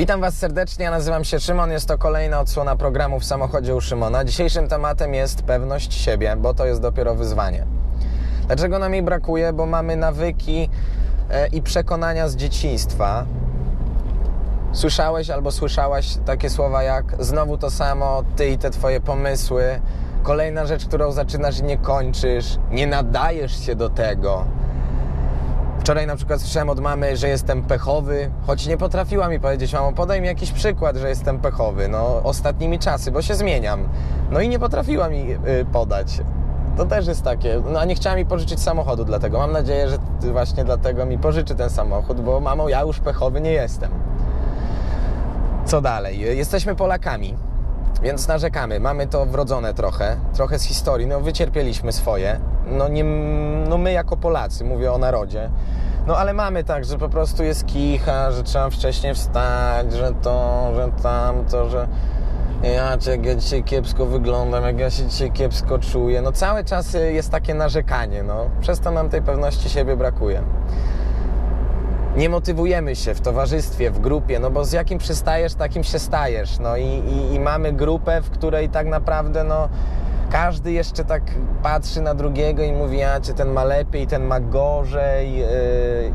Witam Was serdecznie, ja nazywam się Szymon, jest to kolejna odsłona programu w samochodzie u Szymona. Dzisiejszym tematem jest pewność siebie, bo to jest dopiero wyzwanie. Dlaczego nam jej brakuje? Bo mamy nawyki e, i przekonania z dzieciństwa. Słyszałeś albo słyszałaś takie słowa jak znowu to samo, ty i te twoje pomysły, kolejna rzecz, którą zaczynasz i nie kończysz, nie nadajesz się do tego. Wczoraj na przykład słyszałem od mamy, że jestem pechowy, choć nie potrafiła mi powiedzieć, mamo, podaj mi jakiś przykład, że jestem pechowy, no ostatnimi czasy, bo się zmieniam. No i nie potrafiła mi y, podać. To też jest takie, no a nie chciała mi pożyczyć samochodu dlatego. Mam nadzieję, że właśnie dlatego mi pożyczy ten samochód, bo mamo, ja już pechowy nie jestem. Co dalej? Jesteśmy Polakami, więc narzekamy. Mamy to wrodzone trochę, trochę z historii. No wycierpieliśmy swoje. No, nie, no my jako Polacy, mówię o narodzie. No ale mamy tak, że po prostu jest kicha, że trzeba wcześniej wstać, że to, że tamto, że ja, jak ja dzisiaj kiepsko wyglądam, jak ja się dzisiaj kiepsko czuję. No cały czas jest takie narzekanie, no. Przez to nam tej pewności siebie brakuje nie motywujemy się w towarzystwie, w grupie, no bo z jakim przystajesz, takim się stajesz. No i, i, i, mamy grupę, w której tak naprawdę no, każdy jeszcze tak patrzy na drugiego i mówi, a ten ma lepiej, ten ma gorzej yy,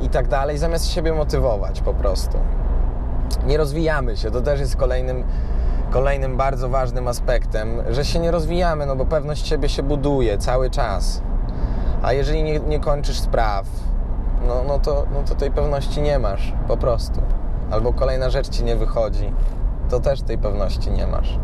i tak dalej, zamiast siebie motywować po prostu. Nie rozwijamy się, to też jest kolejnym, kolejnym bardzo ważnym aspektem, że się nie rozwijamy, no bo pewność siebie się buduje cały czas. A jeżeli nie, nie kończysz spraw, no, no, to, no to tej pewności nie masz, po prostu. Albo kolejna rzecz ci nie wychodzi, to też tej pewności nie masz.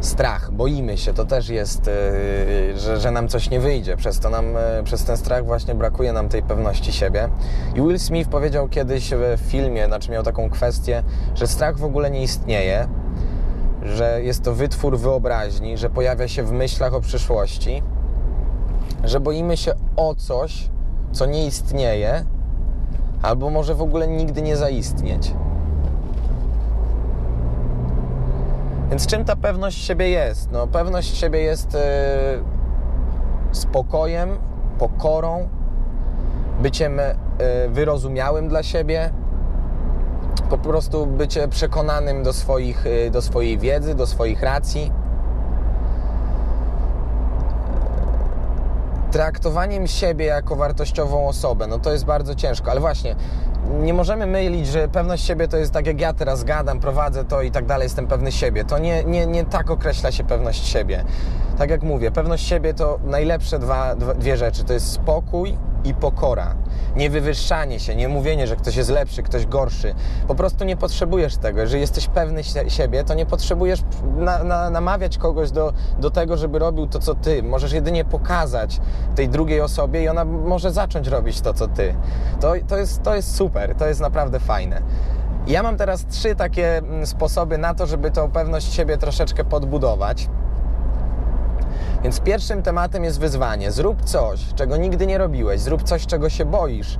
Strach, boimy się, to też jest, yy, że, że nam coś nie wyjdzie. Przez, to nam, yy, przez ten strach właśnie brakuje nam tej pewności siebie. I Will Smith powiedział kiedyś w filmie, znaczy miał taką kwestię, że strach w ogóle nie istnieje, że jest to wytwór wyobraźni, że pojawia się w myślach o przyszłości, że boimy się o coś, co nie istnieje, albo może w ogóle nigdy nie zaistnieć. Więc czym ta pewność siebie jest? No, pewność siebie jest yy, spokojem, pokorą, byciem yy, wyrozumiałym dla siebie, po prostu bycie przekonanym do, swoich, yy, do swojej wiedzy, do swoich racji. Traktowaniem siebie jako wartościową osobę, no to jest bardzo ciężko, ale właśnie nie możemy mylić, że pewność siebie to jest tak jak ja teraz gadam, prowadzę to i tak dalej, jestem pewny siebie. To nie, nie, nie tak określa się pewność siebie. Tak jak mówię, pewność siebie to najlepsze dwa, dwie rzeczy. To jest spokój i pokora. Nie wywyższanie się, nie mówienie, że ktoś jest lepszy, ktoś gorszy. Po prostu nie potrzebujesz tego. Jeżeli jesteś pewny siebie, to nie potrzebujesz na, na, namawiać kogoś do, do tego, żeby robił to, co ty. Możesz jedynie pokazać tej drugiej osobie i ona może zacząć robić to, co ty. To, to, jest, to jest super, to jest naprawdę fajne. Ja mam teraz trzy takie mm, sposoby na to, żeby tą pewność siebie troszeczkę podbudować. Więc pierwszym tematem jest wyzwanie. Zrób coś, czego nigdy nie robiłeś. Zrób coś, czego się boisz.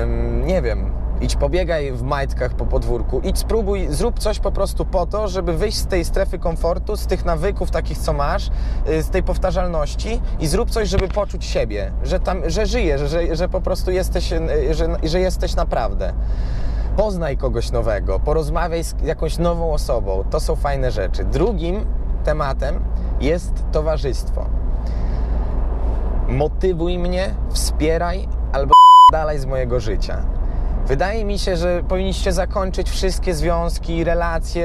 Um, nie wiem, idź pobiegaj w majtkach po podwórku, idź spróbuj, zrób coś po prostu po to, żeby wyjść z tej strefy komfortu, z tych nawyków takich, co masz, y, z tej powtarzalności i zrób coś, żeby poczuć siebie, że, tam, że żyjesz, że, że po prostu jesteś, y, że, że jesteś naprawdę. Poznaj kogoś nowego, porozmawiaj z jakąś nową osobą, to są fajne rzeczy. Drugim tematem jest towarzystwo. Motywuj mnie, wspieraj albo dalej z mojego życia. Wydaje mi się, że powinniście zakończyć wszystkie związki, relacje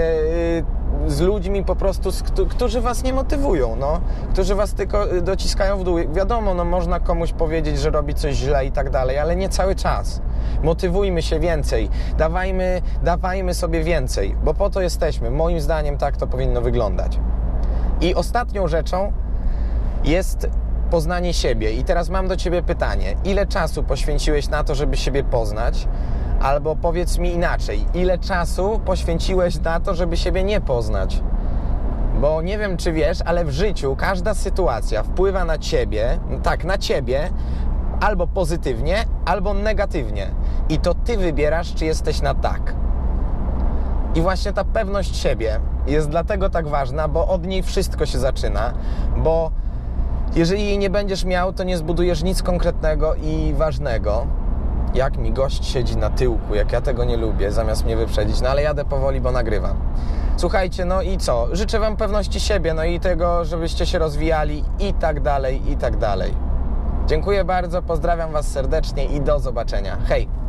yy, z ludźmi po prostu, którzy was nie motywują, no, którzy was tylko y, dociskają w dół. Wiadomo, no, można komuś powiedzieć, że robi coś źle i tak dalej, ale nie cały czas. Motywujmy się więcej, dawajmy, dawajmy sobie więcej, bo po to jesteśmy. Moim zdaniem tak to powinno wyglądać. I ostatnią rzeczą jest poznanie siebie. I teraz mam do Ciebie pytanie: ile czasu poświęciłeś na to, żeby siebie poznać? Albo powiedz mi inaczej, ile czasu poświęciłeś na to, żeby siebie nie poznać? Bo nie wiem, czy wiesz, ale w życiu każda sytuacja wpływa na ciebie, tak, na ciebie, albo pozytywnie, albo negatywnie. I to ty wybierasz, czy jesteś na tak. I właśnie ta pewność siebie jest dlatego tak ważna, bo od niej wszystko się zaczyna, bo jeżeli jej nie będziesz miał, to nie zbudujesz nic konkretnego i ważnego. jak mi gość siedzi na tyłku, jak ja tego nie lubię, zamiast mnie wyprzedzić, no ale jadę powoli, bo nagrywam. Słuchajcie, no i co? Życzę Wam pewności siebie, no i tego, żebyście się rozwijali i tak dalej, i tak dalej. Dziękuję bardzo, pozdrawiam Was serdecznie i do zobaczenia. Hej!